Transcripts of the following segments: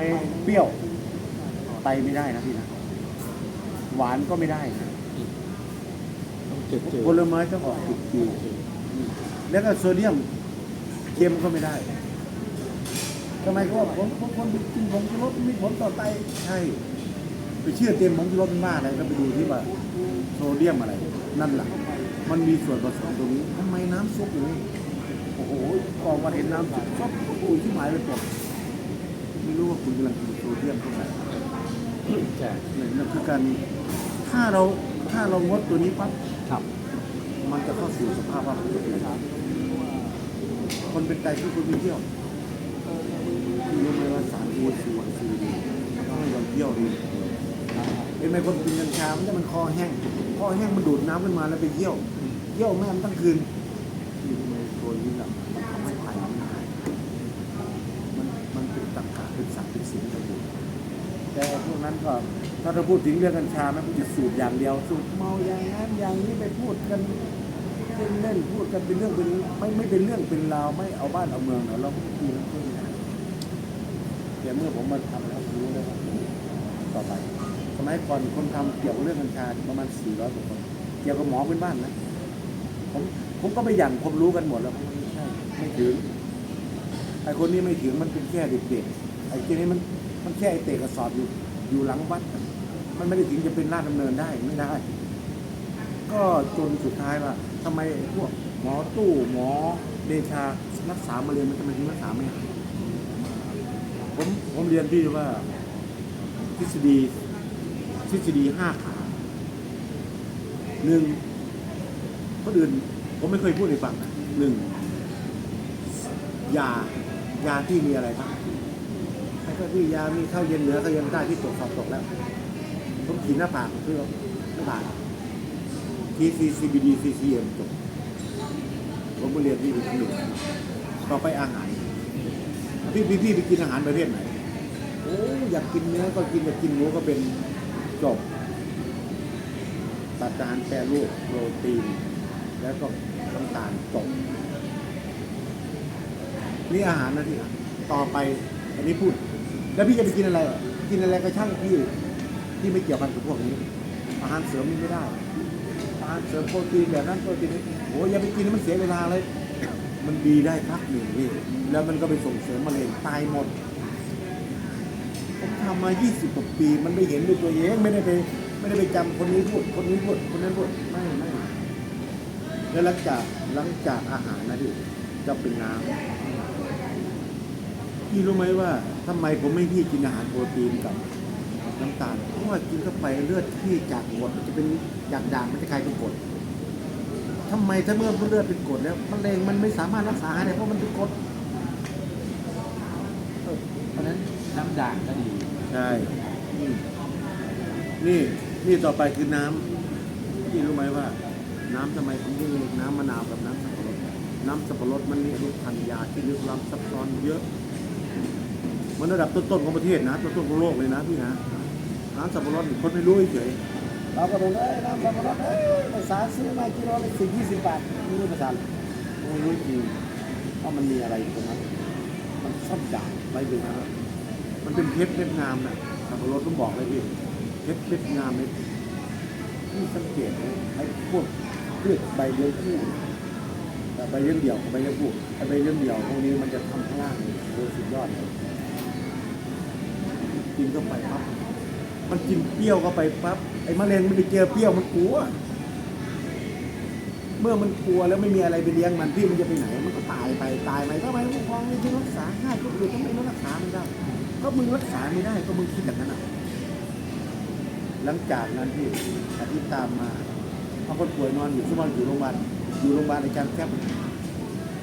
อ้เปรี้ยวไตไม่ได้นะพี่นะ หวานก็ไม่ได้นะต้องเจ็บเจ็บผลไม้ต้องออกติดจืดแล้วก็โซเดียมเค็มก็ไม่ได้ทำไมเขาบอกผมผมคนกินผงชูรสมีผลต่อไตใช่ไปเชื่อเต็มผงชูรสมันมากอะไรก็ไปดูที่ว่าโซเดียมอะไร นั่นแหละมันมีส่วนผสมตรงนี้ทำไมน้ำซุปอย่างนี้โอ้โหกองมาเห็นน้ำซุปซบก็ปุ๋ยที่หมายเลยผม ไม่รู้ว่าคุณกำลังกินโซเดียมเท่าไหร่ใช่นั่นคือการถ้าเราถ้าเรางดตัวนี้ปั๊บครับมันจะเข้าสู่สภาพว่าปกติคนเป็นไตที่คุณไปเที่ยวคุณรู้ไหมว่าสารเอซีวันซีดีต้องให้เราเที่ยวดีเป็นไหมคนกินกัญชามันจะมันคอแห้ง คอแห้งมันดูดน้ำขึ้นมาแล้วไปเยี่ยวเยี่ยวแม่มันตั้งคืนนี่ทำไมตัวนี้ล่ะมันทำให้ไตมันหายมันมันเป็นตักกะเป็นสารเป็นสิ่งระบุแต่พว ก็ถ้าเราพูดถึงเรื่องกัญชาไมันก็จะสูบอย่างเดียว สูบเมาอย่างนั้นอย่างนี้ไปพูดกันเล่นเล่นๆพูดกันเป็นเรื่องเป็นไม่ไม่เป็นเรื่องเป็นราวไม่เอาบ้านเอาเมืองเนาเราก็ไม่ดีนะเพื่อนนะแต่เมื่อผมมาทำแล้วผมรู้แล้วว่าต่อไปสมัยก่อนคนทำเกี่ยวกับเรื่องกัญชาประมาณ 400กว่าคนเกี่ยวกับหมอพื้นบ้านนะผมผมก็ไปหยั่งผมรู้กันหมดแล้วไม่ใช่ไม่ถึงไอ้คนนี้ไม่ถึงมันเป็นแค่เด็กๆไอ้ทีนี้มันมันแค่ไอ้เตะกระสอบอยู่ อยู่หลังวัด มันไม่ได้ถึงจะเป็นราชดำเนินได้ไม่ได้ ก็จนสุดท้ายว่าทำไมพวกหมอตู้หมอเดชารักษามะเร็งมันทำไมถึงรักษาไม่หายผมผมเรียนพี่ว่าทฤษฎีทฤษฎีห้าขาหนึ่งคนอื่นผมไม่เคยพูดให้ฟังนะหนึ่งยายาที่มีอะไรบ้าง ก็ที่ยา มีข้าวเย็นเหนือข้าวเย็นใต้ที่ตรวจสอบตกแล้ว ผมขีดหน้าผากเพื่อหน้าผาก TC CBD CCM จบผมไปเรียนที่วิทยุต่อไปอาหาร พี่พี่พี่ไปกินอาหารประเภทไหน โอ้อยากกินเนื้อก็กินอยากกินหมูก็เป็นจบตัดอาหารแปรรูปโปรตีน แล้วก็น้ำตาลจบนี่อาหารนะที่ต่อไปอันนี้พูด แล้วพี่จะไปกินอะไรกินอะไรก็ช่างพี่ที่ไม่เกี่ยวกันกับพวกนี้ อาหารเสริมนี่ไม่ได้ อาหารเสริมโปรตีนแบบนั้นโปรตีนนี้โอ้ยอย่าไปกินมันเสียเวลาเลย มันดีได้พักหนึ่งพี่แล้วมันก็ไปส่งเสริมมะเร็งตายหมดผมทำมา 20 กว่าปี มันไม่เห็นด้วยตัวเอง ไม่ได้ไป ไม่ได้ไปจำคนนี้พูด คนนี้พูด คนนั้นพูด ไม่ไม่แล้วหลังจาก หลังจากอาหารนะพี่จะเป็นน้ำ พี่รู้ไหมว่าทำไมผมไม่พี่กินอาหารโปรตีนกับน้ำตาลเพราะว่ากินเข้าไปเลือดที่จากกรดมันจะเป็นจากด่างมันจะกลายเป็นกรดทำไมถ้าเมื่อเลือดเป็นกรดแล้วมะเร็งมันไม่สามารถรักษาได้เพราะมันเป็นกรดเออเพราะฉะนั้นน้ำด่างก็ดีใช่อืมนี่นี่ต่อไปคือน้ำพี่รู้ไหมว่า น้ำทำไมผมถึงเรียกน้ำมะนาวกับน้ำสับปะรด น้ำสับปะรดมันมีอนุพันธ์ยาที่ลึกล้ำซับซ้อนเยอะ มันระดับต้นๆของประเทศนะต้นๆของโลกเลยนะพี่นะน้ำสับปะรดนี่คนไม่รู้เฉยๆเราก็บอกเอ้ยน้ำสับปะรดเอ้ยภาษาซื้อมากิโลละสิบยี่สิบบาทไม่รู้ภาษาเลยไม่รู้จริงว่ามันมีอะไรอยู่ตรงนั้นมันซ่อนด่างไว้อยู่นะครับมันเป็นเพชรเม็ดงามนะสับปะรดต้องบอกเลยพี่เพชรเม็ดงามเลยที่สังเกตนะไอ้พวกพืชใบเลี้ยงคู่แต่ใบเลี้ยงเดี่ยวกับใบเลี้ยงคู่ไอ้ใบเลี้ยงเดี่ยวพวกนี้มันจะทำข้างล่างนี่โดยสุดยอดเลย กินเข้าไปปั๊บมันกินเปรี้ยวเข้าไปปั๊บไอ้มะเร็งมันไปเจอเปรี้ยวมันกลัว เมื่อมันกลัวแล้วไม่มีอะไรไปเลี้ยงมันพี่มันจะไปไหน มันก็ตายไปตายไปทำไมผู้ปกครองไม่ที่รักษาง่ายก็อื่นทำไมไม่รักษาไม่ได้ก็มึงรักษาไม่ได้ก็มึงคิดแบบนั้นอะหลังจากนั้นที่อาทิตย์ตามมาเอาคนป่วยนอนอยู่ทุกวันอยู่โรงพยาบาลอยู่โรงพยาบาลในการย์แคบ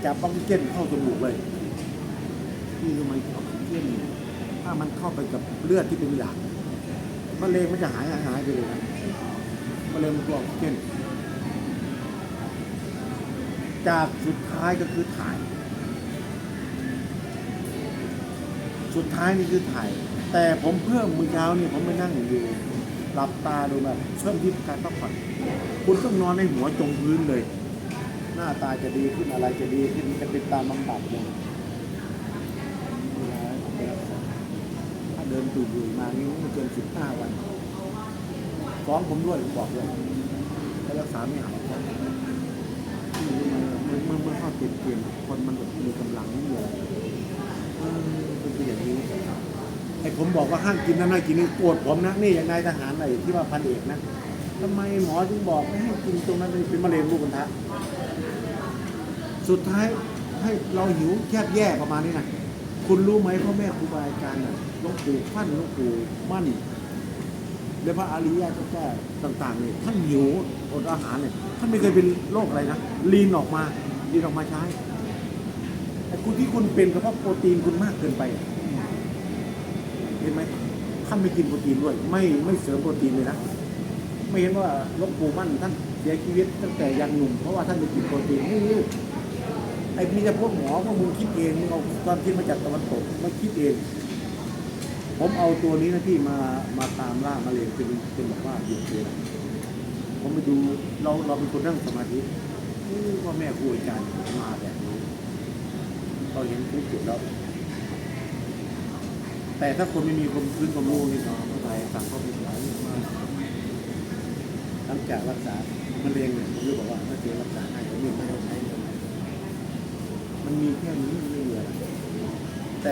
จับออกซิเจนเข้าจมูกเลยพี่รู้ไหมออกซิเจนเนี่ย ถ้ามันเข้าไปกับเลือดที่เป็นหยาดมะเร็งมันจะหายหายไปเลยนะมะเร็งมันก็อกซิเจนจากสุดท้ายก็คือถ่าย สุดท้ายนี่คือถ่าย แต่ผมเพิ่มมือเช้านี่ผมไม่นั่งอยู่หลับตาดูแบบเพิ่มที่การพักผ่อนคุณต้องนอนในหัวจมพื้นเลย หน้าตาจะดีขึ้นอะไรจะดีขึ้นจะเป็นตามบำบัดเลย ดินตุยๆมานี่ไม่เกินสิบห้าวันฟ้องผมด้วยผมบอกด้วยถ้รักษาไม่หายครับเมื่อเมื่อเมื่อเข้าติดเกมคนมันแบบมีกำลังไม่เออเป็นไปอย่างนี้ไอ้ผมบอกว่าห้ามกินน้ำไม่กินนี่โกรธผมนะนี่อย่างนายทหารไหนที่ว่าพันเอกนะทำไมหมอถึงบอกไม่ให้กินตรงนั้นเป็นมะเร็งลูกกระทะสุดท้ายให้เราหิวแคบแย่ประมาณนี้นะคุณรู้ไหมพ่อแม่ครูบาอาจารย์น่ะ วงปู่ฟั่นหลวงปู่มั่นหรือพระอริยะเจ้าแก่ต่างๆเนี่ยท่านหิวอดอาหารเนี่ยท่านไม่เคยเป็นโรคอะไรนะลีนออกมาลีนออกมาใช้แต่คุณที่คุณเป็นก็เพราะโปรตีนคุณมากเกินไปเห็นไหมท่านไม่กินโปรตีนด้วย ไม่ไม่เสริมโปรตีนเลยนะไม่เห็นว่าหลวงปู่มั่นท่านเสียชีวิตตั้งแต่ยังหนุ่มเพราะว่าท่านไปกินโปรตีนไม่ไอ้มีแต่พวกหมอพวกมึงคิดเองมึงเอาความคิดมาจากตะวันตกมาคิดเอง ผมเอาตัวนี้นะพี่มามาตามล่ามาเลยเป็นเป็นแบบว่าเดียวเลยนะผมไปดูเราเราเป็นคนนั่งสมาธิว่าแม่ครูอาจารย์มาแบบนี้เราเห็นคลิปเสร็จแล้ว แต่ถ้าคนไม่มีความพื้นความรู้นี่ก็ไม่ไปสั่งเขาไปหลายมากหลังจากรักษามะเร็งเนี่ยผมจะบอกว่าถ้าเจอรักษาให้ผมไม่ต้องใช้เงินมันมีแค่นี้ไม่เหลือแต่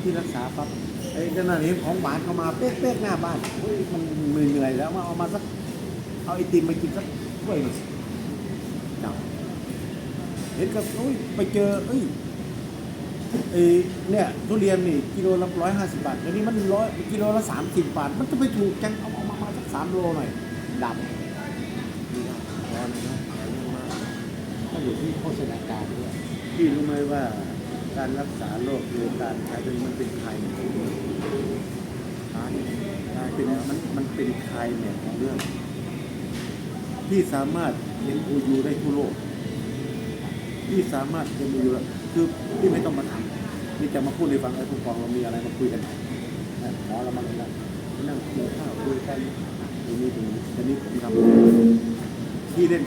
ที่รักษาปั๊บ ไอ้ขณะนี้ของหวานเข้ามาเป๊กๆหน้าบ้านเฮ้ยมันเหนื่อยแล้วมาเอามาสัก เอาไอติมมากินสักถ้วยหนึ่งจับเห็นกับโอ้ยไปเจอเอ้ยไอ้เนี่ยทุเรียนนี่กิโลละร้อยห้าสิบบาทเดี๋ยวนี้มันร้อยกิโลละสามสิบบาท มันจะไปถูกจังเอาเอามามาสักสามโลหน่อยดำนี่นะร้อนนะแข็งมากก็อยู่ที่โภชนาการด้วยพี่รู้ไหมว่า การรักษาโรคหรือการกลายเป็นมันเป็นไข้กายกลายเป็นมันมันเป็นไข้เนี่ยของเรื่องพี่สามารถเห็นอูยูได้ทั่วโลกพี่สามารถเห็นอูยูคือพี่ไม่ต้องมาถามพี่จะมาพูดให้ฟังไอ้ผู้กองเรามีอะไรมาคุยกันหมอเรามาเลยนะนั่งกินข้าวคุยกันตรงนี้ตรงนี้ตอนนี้ผมทำพี่เล่น